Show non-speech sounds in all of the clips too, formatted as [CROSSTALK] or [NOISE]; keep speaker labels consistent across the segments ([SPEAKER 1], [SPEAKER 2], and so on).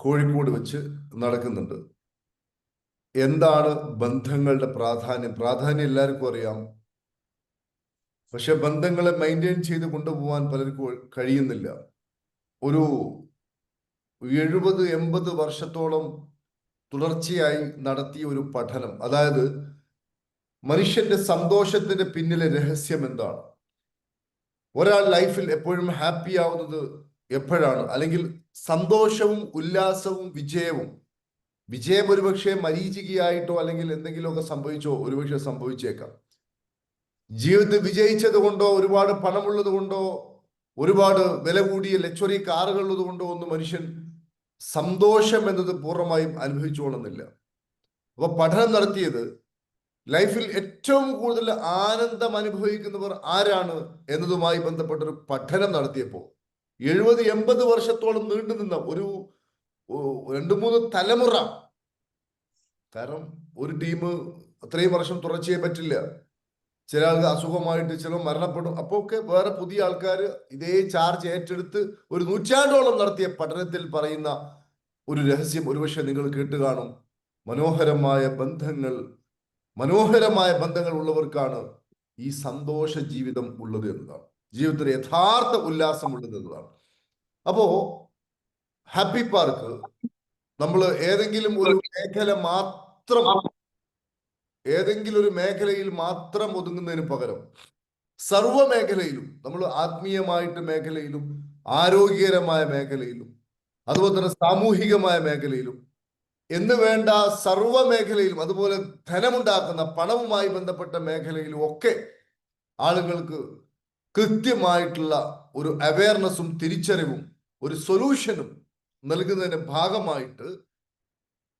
[SPEAKER 1] കോഴിക്കോട് വെച്ച് നടക്കുന്നുണ്ട്. എന്താണ് ബന്ധങ്ങളുടെ പ്രാധാന്യം? പ്രാധാന്യം എല്ലാവർക്കും അറിയാം. പക്ഷെ ബന്ധങ്ങളെ മെയിന്റെയിൻ ചെയ്ത് കൊണ്ടുപോകാൻ പലർക്കും കഴിയുന്നില്ല. ഒരു എഴുപത് എൺപത് വർഷത്തോളം തുടർച്ചയായി നടത്തിയ ഒരു പഠനം അതായത് മനുഷ്യന്റെ സന്തോഷത്തിന്റെ പിന്നിലെ രഹസ്യം എന്താണ്? ഒരാൾ ലൈഫിൽ എപ്പോഴും ഹാപ്പി ആവുന്നത് എപ്പോഴാണ്? അല്ലെങ്കിൽ സന്തോഷവും ഉല്ലാസവും വിജയവും. വിജയം ഒരുപക്ഷെ മരീചികയായിട്ടോ അല്ലെങ്കിൽ എന്തെങ്കിലുമൊക്കെ സംഭവിച്ചോ ഒരുപക്ഷെ സംഭവിച്ചേക്കാം. ജീവിതത്തിൽ വിജയിച്ചത് കൊണ്ടോ ഒരുപാട് പണമുള്ളത് കൊണ്ടോ ഒരുപാട് വില കൂടിയ ലക്ഷറി കാറുകൾ ഉള്ളത് കൊണ്ടോ ഒന്നും മനുഷ്യൻ സന്തോഷം എന്നത് പൂർണമായും അനുഭവിച്ചുകൊള്ളുന്നില്ല. അപ്പൊ പഠനം നടത്തിയത് ലൈഫിൽ ഏറ്റവും കൂടുതൽ ആനന്ദം അനുഭവിക്കുന്നവർ ആരാണ് എന്നതുമായി ബന്ധപ്പെട്ടൊരു പഠനം നടത്തിയപ്പോൾ എഴുപത് എൺപത് വർഷത്തോളം നീണ്ടു നിന്ന ഒരു രണ്ടു മൂന്ന് തലമുറ. കാരണം ഒരു ടീം അത്രയും വർഷം തുടർച്ചയെ പറ്റില്ല. ചില ആൾക്ക് അസുഖമായിട്ട് ചില മരണപ്പെടും. അപ്പോൾ ഒക്കെ വേറെ പുതിയ ആൾക്കാർ ഇതേ ചാർജ് ഏറ്റെടുത്ത് ഒരു നൂറ്റാണ്ടോളം നടത്തിയ പഠനത്തിൽ പറയുന്ന ഒരു രഹസ്യം ഒരുപക്ഷെ നിങ്ങൾ കേട്ട് കാണും. മനോഹരമായ ബന്ധങ്ങൾ മനോഹരമായ ബന്ധങ്ങൾ ഉള്ളവർക്കാണ് ഈ സന്തോഷ ജീവിതം ഉള്ളത് എന്നതാണ്. ജീവിതത്തിൽ യഥാർത്ഥ ഉല്ലാസം ഉള്ളത് എന്നതാണ്. അപ്പോ ഹാപ്പി പാർക്ക് നമ്മൾ ഏതെങ്കിലും ഒരു മേഖല മാത്രം ഏതെങ്കിലും ഒരു മേഖലയിൽ മാത്രം ഒതുങ്ങുന്നതിന് പകരം സർവ മേഖലയിലും നമ്മൾ ആത്മീയമായിട്ട് മേഖലയിലും ആരോഗ്യകരമായ മേഖലയിലും അതുപോലെ തന്നെ സാമൂഹികമായ മേഖലയിലും എന്ന് വേണ്ട സർവ മേഖലയിലും അതുപോലെ ധനമുണ്ടാക്കുന്ന പണവുമായി ബന്ധപ്പെട്ട മേഖലയിലും ഒക്കെ ആളുകൾക്ക് കൃത്യമായിട്ടുള്ള ഒരു അവയർനെസ്സും തിരിച്ചറിവും ഒരു സൊല്യൂഷനും നൽകുന്നതിന്റെ ഭാഗമായിട്ട്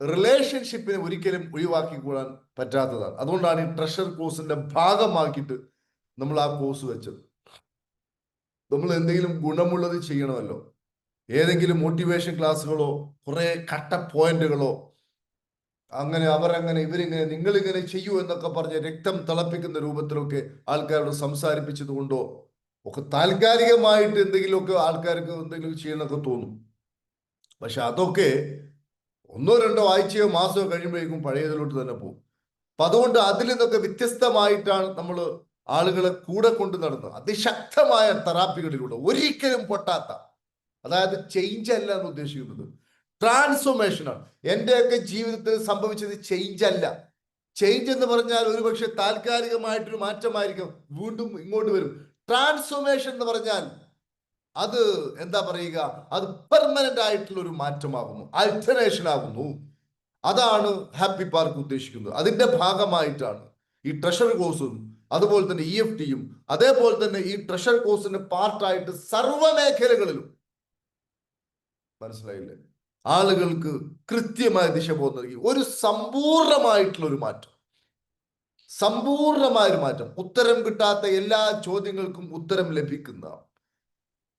[SPEAKER 1] റിലേഷൻഷിപ്പിനെ ഒരിക്കലും ഒഴിവാക്കിക്കൂടാൻ പറ്റാത്തതാണ്. അതുകൊണ്ടാണ് ഈ ട്രഷർ കോഴ്സിന്റെ ഭാഗമാക്കിയിട്ട് നമ്മൾ ആ കോഴ്സ് വെച്ചത്. നമ്മൾ എന്തെങ്കിലും ഗുണമുള്ളത് ചെയ്യണമല്ലോ. ഏതെങ്കിലും മോട്ടിവേഷൻ ക്ലാസ്സുകളോ കുറെ കട്ട പോയിന്റുകളോ അങ്ങനെ അവരങ്ങനെ ഇവരിങ്ങനെ നിങ്ങളിങ്ങനെ ചെയ്യൂ എന്നൊക്കെ പറഞ്ഞ് രക്തം തിളപ്പിക്കുന്ന രൂപത്തിലൊക്കെ ആൾക്കാരോട് സംസാരിപ്പിച്ചത് കൊണ്ടോ ഒക്കെ താൽക്കാലികമായിട്ട് എന്തെങ്കിലുമൊക്കെ ആൾക്കാർക്ക് എന്തെങ്കിലും ചെയ്യണമൊക്കെ തോന്നും. പക്ഷെ അതൊക്കെ ഒന്നോ രണ്ടോ ആഴ്ചയോ മാസമോ കഴിയുമ്പോഴേക്കും പഴയതിലോട്ട് തന്നെ പോകും. അപ്പൊ അതുകൊണ്ട് അതിൽ നിന്നൊക്കെ വ്യത്യസ്തമായിട്ടാണ് നമ്മൾ ആളുകളെ കൂടെ കൊണ്ട് നടന്നത്. അതിശക്തമായ തെറാപ്പികളിലൂടെ ഒരിക്കലും പൊട്ടാത്ത അതായത് ചേഞ്ച് അല്ല എന്ന് ഉദ്ദേശിക്കുന്നത്. ട്രാൻസ്ഫോർമേഷൻ ആണ് എന്റെയൊക്കെ ജീവിതത്തിൽ സംഭവിച്ചത് ചേഞ്ച് അല്ല. ചേഞ്ച് എന്ന് പറഞ്ഞാൽ ഒരുപക്ഷെ താൽക്കാലികമായിട്ടൊരു മാറ്റമായിരിക്കും. വീണ്ടും ഇങ്ങോട്ട് വരും. ട്രാൻസ്ഫോർമേഷൻ എന്ന് പറഞ്ഞാൽ അത് എന്താ പറയുക? അത് പെർമനന്റ് ആയിട്ടുള്ള ഒരു മാറ്റമാകുന്നു. അൾട്ടർനേഷൻ ആകുന്നു. അതാണ് ഹാപ്പി പാർക്ക് ഉദ്ദേശിക്കുന്നത്. അതിന്റെ ഭാഗമായിട്ടാണ് ഈ ട്രഷർ കോഴ്സും അതുപോലെ തന്നെ ഇ എഫ് ടിയും അതേപോലെ തന്നെ ഈ ട്രഷർ കോഴ്സിന്റെ പാർട്ടായിട്ട് സർവ മേഖലകളിലും മനസ്സിലായില്ലേ? ആളുകൾക്ക് കൃത്യമായ ദിശ പോകുന്ന ഒരു സമ്പൂർണമായിട്ടുള്ള ഒരു മാറ്റം. സമ്പൂർണമായ ഒരു മാറ്റം. ഉത്തരം കിട്ടാത്ത എല്ലാ ചോദ്യങ്ങൾക്കും ഉത്തരം ലഭിക്കുന്ന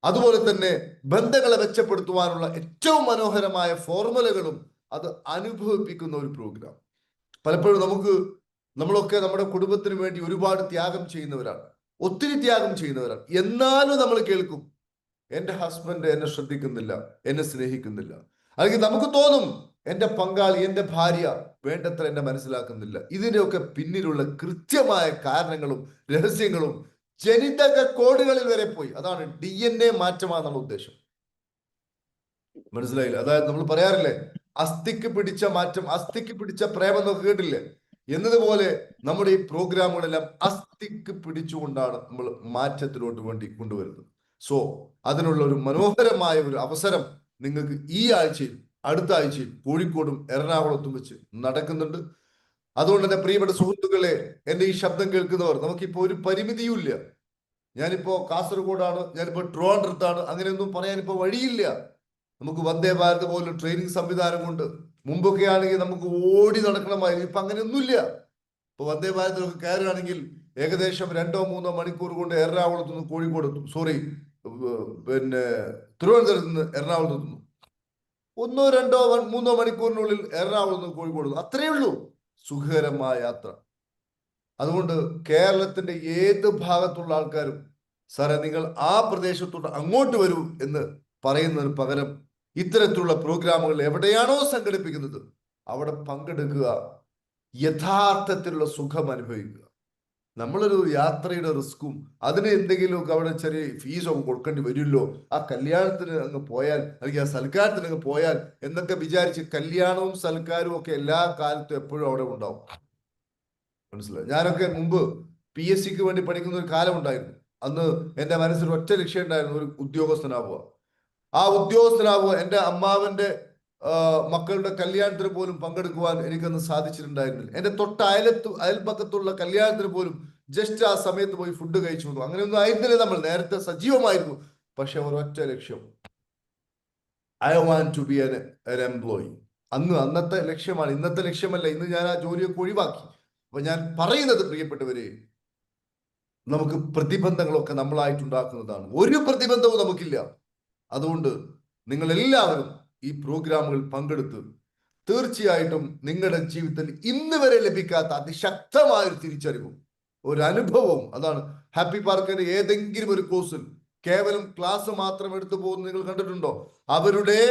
[SPEAKER 1] അതുപോലെ തന്നെ ബന്ധങ്ങളെ മെച്ചപ്പെടുത്തുവാനുള്ള ഏറ്റവും മനോഹരമായ ഫോർമുലകളും അത് അനുഭവിപ്പിക്കുന്ന ഒരു പ്രോഗ്രാം പലപ്പോഴും നമുക്ക് നമ്മളൊക്കെ നമ്മുടെ കുടുംബത്തിന് വേണ്ടി ഒരുപാട് ത്യാഗം ചെയ്യുന്നവരാണ്. ഒത്തിരി ത്യാഗം ചെയ്യുന്നവരാണ്. എന്നാലും നമ്മൾ കേൾക്കും എന്റെ ഹസ്ബൻഡ് എന്നെ ശ്രദ്ധിക്കുന്നില്ല എന്നെ സ്നേഹിക്കുന്നില്ല. അല്ലെങ്കിൽ നമുക്ക് തോന്നും എന്റെ പങ്കാളി എന്റെ ഭാര്യ വേണ്ടത്ര എന്നെ മനസ്സിലാക്കുന്നില്ല. ഇതിന്റെയൊക്കെ പിന്നിലുള്ള കൃത്യമായ കാരണങ്ങളും രഹസ്യങ്ങളും ജനിതക കോഡുകളിൽ വരെ പോയി. അതാണ് ഡി എൻ എ മാറ്റമാണ് നമ്മുടെ ഉദ്ദേശം. മനസ്സിലായില്ല? അതായത് നമ്മൾ പറയാറില്ലേ അസ്ഥിക്ക് പിടിച്ച മാറ്റം അസ്ഥിക്ക് പിടിച്ച പ്രേമം എന്നൊക്കെ കേട്ടില്ലേ? എന്നതുപോലെ നമ്മുടെ ഈ പ്രോഗ്രാമുകളെല്ലാം അസ്ഥിക്ക് പിടിച്ചുകൊണ്ടാണ് നമ്മൾ മാറ്റത്തിലോട്ട് വേണ്ടി കൊണ്ടുവരുന്നത്. സോ അതിനുള്ള ഒരു മനോഹരമായ ഒരു അവസരം നിങ്ങൾക്ക് ഈ ആഴ്ചയിൽ അടുത്ത ആഴ്ചയിൽ കോഴിക്കോടും എറണാകുളത്തും വെച്ച് നടക്കുന്നുണ്ട്. അതുകൊണ്ട് തന്നെ പ്രിയപ്പെട്ട സുഹൃത്തുക്കളെ എന്റെ ഈ ശബ്ദം കേൾക്കുന്നവർ നമുക്കിപ്പോ ഒരു പരിമിതിയുമില്ല ഇല്ല. ഞാനിപ്പോ കാസർഗോഡാണ് ഞാനിപ്പോ ട്രിവാൻഡ്രത്താണ് അങ്ങനെയൊന്നും പറയാൻ ഇപ്പോ വഴിയില്ല. നമുക്ക് വന്ദേ ഭാരത് പോലും ട്രെയിനിങ് സംവിധാനം കൊണ്ട് മുമ്പൊക്കെ ആണെങ്കിൽ നമുക്ക് ഓടി നടക്കണമായിരുന്നു ഇപ്പൊ അങ്ങനെയൊന്നുമില്ല. ഇപ്പൊ വന്ദേ ഭാരതിലൊക്കെ കയറുകയാണെങ്കിൽ ഏകദേശം രണ്ടോ മൂന്നോ മണിക്കൂർ കൊണ്ട് എറണാകുളത്ത് നിന്ന് കോഴിക്കോട് സോറി പിന്നെ തിരുവനന്തപുരത്ത് നിന്ന് എറണാകുളത്ത് എത്തുന്നു ഒന്നോ രണ്ടോ മൂന്നോ മണിക്കൂറിനുള്ളിൽ എറണാകുളത്ത് നിന്ന് കോഴിക്കോട് അത്രയേ ഉള്ളൂ സുഖകരമായ യാത്ര. അതുകൊണ്ട് കേരളത്തിന്റെ ഏത് ഭാഗത്തുള്ള ആൾക്കാരും സാറേ നിങ്ങൾ ആ പ്രദേശത്തോട്ട് അങ്ങോട്ട് വരൂ എന്ന് പറയുന്നതിന് പകരം ഇത്തരത്തിലുള്ള പ്രോഗ്രാമുകൾ എവിടെയാണോ സംഘടിപ്പിക്കുന്നത് അവിടെ പങ്കെടുക്കുക യഥാർത്ഥത്തിലുള്ള സുഖം അനുഭവിക്കുക. നമ്മളൊരു യാത്രയുടെ റിസ്ക്കും അതിന് എന്തെങ്കിലുമൊക്കെ അവിടെ ചെറിയ ഫീസൊക്കെ കൊടുക്കേണ്ടി വരുമല്ലോ ആ കല്യാണത്തിന് അങ്ങ് പോയാൽ അല്ലെങ്കിൽ ആ സൽക്കാരത്തിന് അങ്ങ് പോയാൽ എന്നൊക്കെ വിചാരിച്ച് കല്യാണവും സൽക്കാരവും ഒക്കെ എല്ലാ കാലത്തും എപ്പോഴും അവിടെ ഉണ്ടാവും. മനസ്സിലായി? ഞാനൊക്കെ മുമ്പ് പി എസ് സിക്ക് വേണ്ടി പഠിക്കുന്ന ഒരു കാലം ഉണ്ടായിരുന്നു. അന്ന് എന്റെ മനസ്സിൽ ഒറ്റ ലക്ഷ്യം ഉണ്ടായിരുന്നു ഒരു ഉദ്യോഗസ്ഥനാവുക. ആ ഉദ്യോഗസ്ഥനാവുക എന്റെ അമ്മാവന്റെ മക്കളുടെ കല്യാണത്തിന് പോലും പങ്കെടുക്കുവാൻ എനിക്കന്ന് സാധിച്ചിട്ടുണ്ടായിരുന്നില്ല. എന്റെ തൊട്ട അയലത്ത് അയൽപക്കത്തുള്ള കല്യാണത്തിന് പോലും ജസ്റ്റ് ആ സമയത്ത് പോയി ഫുഡ് കഴിച്ചു വന്നു. അങ്ങനെയൊന്നും ആയിരുന്നില്ല നമ്മൾ. നേരത്തെ സജീവമായിരുന്നു. പക്ഷെ ഒരൊറ്റ ലക്ഷ്യം. I want to be an employee അന്ന് അന്നത്തെ ലക്ഷ്യമാണ്. ഇന്നത്തെ ലക്ഷ്യമല്ല. ഇന്ന് ഞാൻ ആ ജോലിയൊക്കെ ഒഴിവാക്കി. അപ്പൊ ഞാൻ പറയുന്നത് പ്രിയപ്പെട്ടവരെ നമുക്ക് പ്രതിബന്ധങ്ങളൊക്കെ നമ്മളായിട്ടുണ്ടാക്കുന്നതാണ്. ഒരു പ്രതിബന്ധവും നമുക്കില്ല. അതുകൊണ്ട് നിങ്ങൾ എല്ലാവരും ഈ പ്രോഗ്രാമുകൾ പങ്കെടുത്ത് തീർച്ചയായിട്ടും നിങ്ങളുടെ ജീവിതത്തിൽ ഇന്ന് വരെ ലഭിക്കാത്ത അതിശക്തമായ ഒരു തിരിച്ചറിവും ഒരു അനുഭവവും അതാണ് ഹാപ്പി പാർക്കിന്റെ ഏതെങ്കിലും ഒരു കോഴ്സിൽ കേവലം ക്ലാസ് മാത്രം എടുത്തു പോകുന്നത് നിങ്ങൾ കണ്ടിട്ടുണ്ടോ? അവരുടെ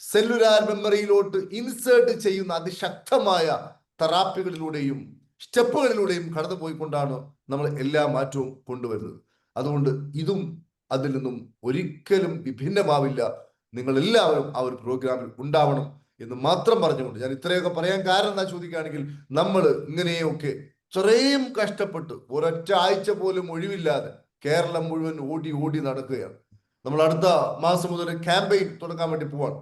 [SPEAKER 1] സെല്ലുലാർ മെമ്മറിയിലോട്ട് ഇൻസേർട്ട് ചെയ്യുന്ന അതിശക്തമായ തെറാപ്പികളിലൂടെയും സ്റ്റെപ്പുകളിലൂടെയും കടന്നു പോയിക്കൊണ്ടാണ് നമ്മൾ എല്ലാ മാറ്റവും കൊണ്ടുവരുന്നത്. അതുകൊണ്ട് ഇതും അതിൽ നിന്നും ഒരിക്കലും വിഭിന്നമാവില്ല. നിങ്ങൾ എല്ലാവരും ആ ഒരു പ്രോഗ്രാമിൽ ഉണ്ടാവണം എന്ന് മാത്രം പറഞ്ഞുകൊണ്ട്. ഞാൻ ഇത്രയൊക്കെ പറയാൻ കാരണം എന്താ ചോദിക്കുകയാണെങ്കിൽ നമ്മൾ ഇങ്ങനെയൊക്കെ ഇത്രയും കഷ്ടപ്പെട്ട്. ഒരൊറ്റ ആഴ്ച പോലും ഒഴിവില്ലാതെ കേരളം മുഴുവൻ ഓടി ഓടി നടക്കുകയാണ്. നമ്മൾ അടുത്ത മാസം മുതൽ ക്യാമ്പയിൻ തുടങ്ങാൻ വേണ്ടി പോവാണ്.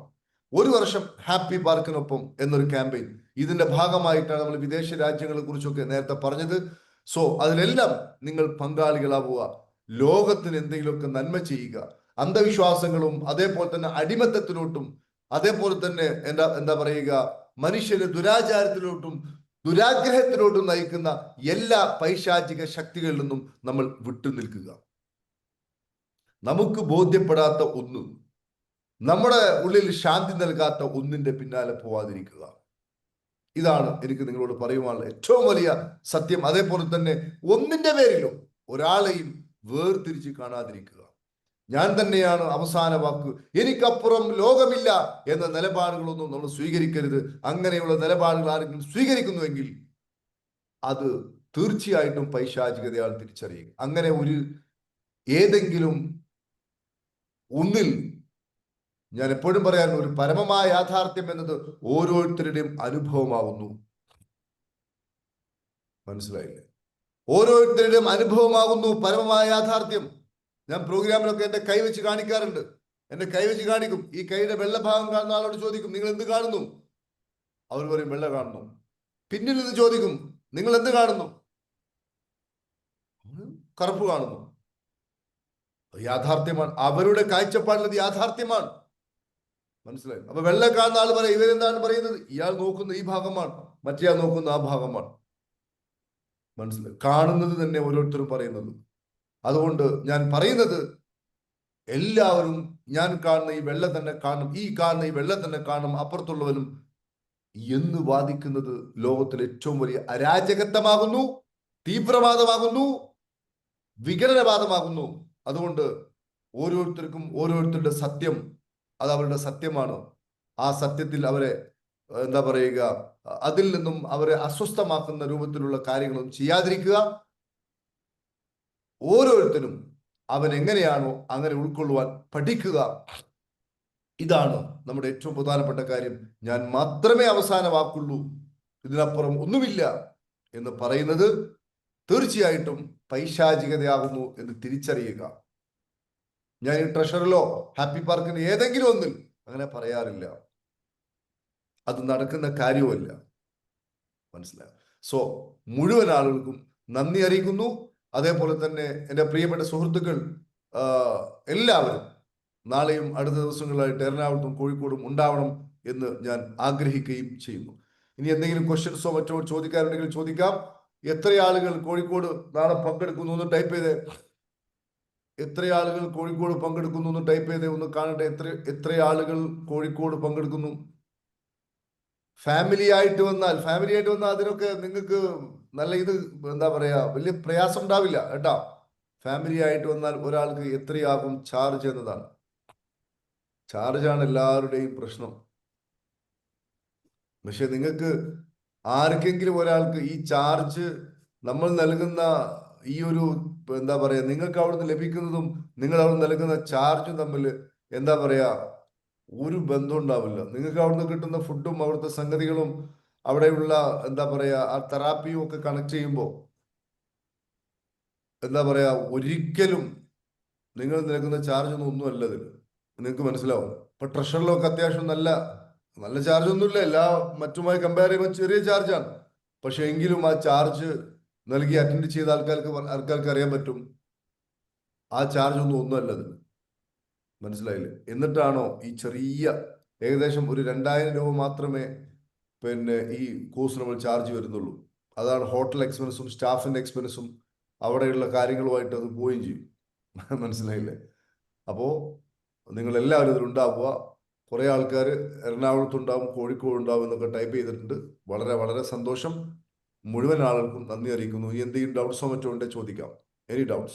[SPEAKER 1] ഒരു വർഷം ഹാപ്പി പാർക്കിനൊപ്പം എന്നൊരു ക്യാമ്പയിൻ ഇതിന്റെ ഭാഗമായിട്ടാണ് നമ്മൾ വിദേശ രാജ്യങ്ങളെ കുറിച്ചൊക്കെ നേരത്തെ പറഞ്ഞത്. സോ അതിലെല്ലാം നിങ്ങൾ പങ്കാളികളാവുക. ലോകത്തിന് എന്തെങ്കിലുമൊക്കെ നന്മ ചെയ്യുക. അന്ധവിശ്വാസങ്ങളും അതേപോലെ തന്നെ അടിമത്തത്തിലോട്ടും അതേപോലെ തന്നെ എന്താ എന്താ പറയുക മനുഷ്യന് ദുരാചാരത്തിലോട്ടും ദുരാഗ്രഹത്തിലോട്ടും നയിക്കുന്ന എല്ലാ പൈശാചിക ശക്തികളിൽ നിന്നും നമ്മൾ വിട്ടുനിൽക്കുക നമുക്ക് ബോധ്യപ്പെടാത്ത ഒന്ന് നമ്മുടെ ഉള്ളിൽ ശാന്തി നൽകാത്ത ഒന്നിന്റെ പിന്നാലെ പോവാതിരിക്കുക. ഇതാണ് എനിക്ക് നിങ്ങളോട് പറയുവാനുള്ള ഏറ്റവും വലിയ സത്യം. അതേപോലെ തന്നെ ഒന്നിന്റെ പേരിലും ഒരാളെയും വേർതിരിച്ച് കാണാതിരിക്കുക. ഞാൻ തന്നെയാണ് അവസാന വാക്ക്. എനിക്കപ്പുറം ലോകമില്ല എന്ന നിലപാടുകളൊന്നും നമ്മൾ സ്വീകരിക്കരുത്. അങ്ങനെയുള്ള നിലപാടുകൾ ആരെങ്കിലും സ്വീകരിക്കുന്നുവെങ്കിൽ അത് തീർച്ചയായിട്ടും പൈശാചികതയാണ് തിരിച്ചറിയുക. അങ്ങനെ ഒരു ഏതെങ്കിലും ഒന്നിൽ ഞാൻ എപ്പോഴും പറയാൻ ഒരു പരമമായ യാഥാർത്ഥ്യം എന്നത് ഓരോരുത്തരുടെയും അനുഭവമാവുന്നു. മനസ്സിലായില്ലേ? ഓരോരുത്തരുടെയും അനുഭവമാകുന്നു പരമമായ യാഥാർത്ഥ്യം. ഞാൻ പ്രോഗ്രാമിലൊക്കെ എന്റെ കൈ വെച്ച് കാണിക്കാറുണ്ട്. എന്റെ കൈ വെച്ച് കാണിക്കും. ഈ കൈയുടെ വെള്ളഭാഗം കാണുന്ന ആളോട് ചോദിക്കും നിങ്ങൾ എന്ത് കാണുന്നു? അവർ പറയും വെള്ള കാണുന്നു. പിന്നിൽ നിന്ന് ചോദിക്കും നിങ്ങൾ എന്ത് കാണുന്നു? കറുപ്പ് കാണുന്നു. യാഥാർത്ഥ്യമാണ്. അവരുടെ കാഴ്ചപ്പാടിലത് യാഥാർത്ഥ്യമാണ്. മനസ്സിലായി? അപ്പൊ വെള്ള കാണുന്ന ആൾ പറയും ഇവരെന്താണ് പറയുന്നത്? ഇയാൾ നോക്കുന്ന ഈ ഭാഗമാണ്. മറ്റേയാൾ നോക്കുന്ന ആ ഭാഗമാണ്. മനസ്സിലായി? കാണുന്നത് തന്നെ ഓരോരുത്തരും പറയുന്നത്. അതുകൊണ്ട് ഞാൻ പറയുന്നത് എല്ലാവരും ഞാൻ കാണുന്ന ഈ വെള്ളം തന്നെ കാണും ഈ കാണുന്ന ഈ വെള്ളം തന്നെ കാണും അപ്പുറത്തുള്ളവനും എന്ന് വാദിക്കുന്നത് ലോകത്തിൽ ഏറ്റവും വലിയ അരാജകത്വമാകുന്നു തീവ്രവാദമാകുന്നു വിഘടനവാദമാകുന്നു. അതുകൊണ്ട് ഓരോരുത്തർക്കും ഓരോരുത്തരുടെ സത്യം അത് അവരുടെ സത്യമാണ്. ആ സത്യത്തിൽ അവരെ എന്താ പറയുക അതിൽ നിന്നും അവരെ അസ്വസ്ഥമാക്കുന്ന രൂപത്തിലുള്ള കാര്യങ്ങളും ചെയ്യാതിരിക്കുക. ഓരോരുത്തരും അവൻ എങ്ങനെയാണോ അങ്ങനെ ഉൾക്കൊള്ളുവാൻ പഠിക്കുക. ഇതാണ് നമ്മുടെ ഏറ്റവും പ്രധാനപ്പെട്ട കാര്യം. ഞാൻ മാത്രമേ അവസാന വാക്കുള്ളൂ ഇതിനപ്പുറം ഒന്നുമില്ല എന്ന് പറയുന്നത് തീർച്ചയായിട്ടും പൈശാചികതയാകുന്നു എന്ന് തിരിച്ചറിയുക. ഞാൻ ഈ ട്രഷറിലോ ഹാപ്പി പാർക്കിന് ഏതെങ്കിലും ഒന്നിൽ അങ്ങനെ പറയാറില്ല. അത് നടക്കുന്ന കാര്യവുമല്ല. മനസ്സിലായി? സോ മുഴുവൻ ആളുകൾക്കും നന്ദി അറിയിക്കുന്നു. അതേപോലെ തന്നെ എന്റെ പ്രിയപ്പെട്ട സുഹൃത്തുക്കൾ എല്ലാവരും നാളെയും അടുത്ത ദിവസങ്ങളിലായിട്ട് എറണാകുളത്തും കോഴിക്കോടും ഉണ്ടാവണം എന്ന് ഞാൻ ആഗ്രഹിക്കുകയും ചെയ്യുന്നു. ഇനി എന്തെങ്കിലും ക്വസ്റ്റ്യൻസോ മറ്റോ ചോദിക്കാനുണ്ടെങ്കിൽ ചോദിക്കാം. എത്ര ആളുകൾ കോഴിക്കോട് നാളെ പങ്കെടുക്കുന്നു എന്ന് ടൈപ്പ് ചെയ്തേ. എത്ര ആളുകൾ കോഴിക്കോട് പങ്കെടുക്കുന്നു എന്ന് ടൈപ്പ് ചെയ്തേ ഒന്ന് കാണട്ടെ. എത്ര എത്ര ആളുകൾ കോഴിക്കോട് പങ്കെടുക്കുന്നു. ഫാമിലി ആയിട്ട് വന്നാൽ ഫാമിലി ആയിട്ട് വന്നാൽ അതിനൊക്കെ നിങ്ങൾക്ക് നല്ല ഇത് എന്താ പറയാ വലിയ പ്രയാസം ഉണ്ടാവില്ല കേട്ടോ. ഫാമിലി ആയിട്ട് വന്നാൽ ഒരാൾക്ക് എത്രയാകും ചാർജ് എന്നതാണ്. ചാർജാണ് എല്ലാവരുടെയും പ്രശ്നം. പക്ഷെ നിങ്ങൾക്ക് ആർക്കെങ്കിലും ഒരാൾക്ക് ഈ ചാർജ് നമ്മൾ നൽകുന്ന ഈ ഒരു എന്താ പറയാ നിങ്ങൾക്ക് അവിടുന്ന് ലഭിക്കുന്നതും നിങ്ങൾ അവിടുന്ന് നൽകുന്ന ചാർജും തമ്മിൽ എന്താ പറയാ ഒരു ബന്ധം ഉണ്ടാവില്ല. നിങ്ങൾക്ക് അവിടുന്ന് കിട്ടുന്ന ഫുഡും അവിടുത്തെ സംഗതികളും അവിടെയുള്ള എന്താ പറയാ ആ തെറാപ്പിയും ഒക്കെ കണക്ട് ചെയ്യുമ്പോൾ എന്താ പറയാ ഒരിക്കലും നിങ്ങൾ നിൽക്കുന്ന ചാർജ് ഒന്നും ഒന്നുമല്ല ഇതിൽ നിങ്ങൾക്ക് മനസ്സിലാവും. ഇപ്പൊ ട്രഷറിലൊക്കെ അത്യാവശ്യം നല്ല നല്ല ചാർജ് ഒന്നുമില്ല എല്ലാ മറ്റുമായി കമ്പയർ ചെയ്യുമ്പോൾ ചെറിയ ചാർജാണ് പക്ഷെ എങ്കിലും ആ ചാർജ് നൽകി അറ്റൻഡ് ചെയ്ത ആൾക്കാർക്ക് ആൾക്കാർക്ക് അറിയാൻ പറ്റും. ആ ചാർജ് ഒന്നും ഒന്നുമല്ല ഇതിന് മനസ്സിലായില്ലേ? എന്നിട്ടാണോ ഈ ചെറിയ ഏകദേശം ഒരു രണ്ടായിരം രൂപ മാത്രമേ പിന്നെ ഈ കോഴ്സ് നമ്മൾ ചാർജ് വരുന്നുള്ളൂ. അതാണ് ഹോട്ടൽ എക്സ്പെൻസും സ്റ്റാഫിന്റെ എക്സ്പെൻസും അവിടെയുള്ള കാര്യങ്ങളുമായിട്ട് അത് പോവുകയും ചെയ്യും. [LAUGHS] മനസ്സിലായില്ലേ? അപ്പോൾ നിങ്ങൾ എല്ലാവരും ഇതിലുണ്ടാവുക. കുറേ ആൾക്കാർ എറണാകുളത്തുണ്ടാവും കോഴിക്കോട് ഉണ്ടാവും എന്നൊക്കെ ടൈപ്പ് ചെയ്തിട്ടുണ്ട്. വളരെ വളരെ സന്തോഷം. മുഴുവൻ ആളുകൾക്കും നന്ദി അറിയിക്കുന്നു. എന്തെങ്കിലും ഡൗട്ട്സോ മറ്റോ ഉണ്ടെങ്കിൽ ചോദിക്കാം. Any doubts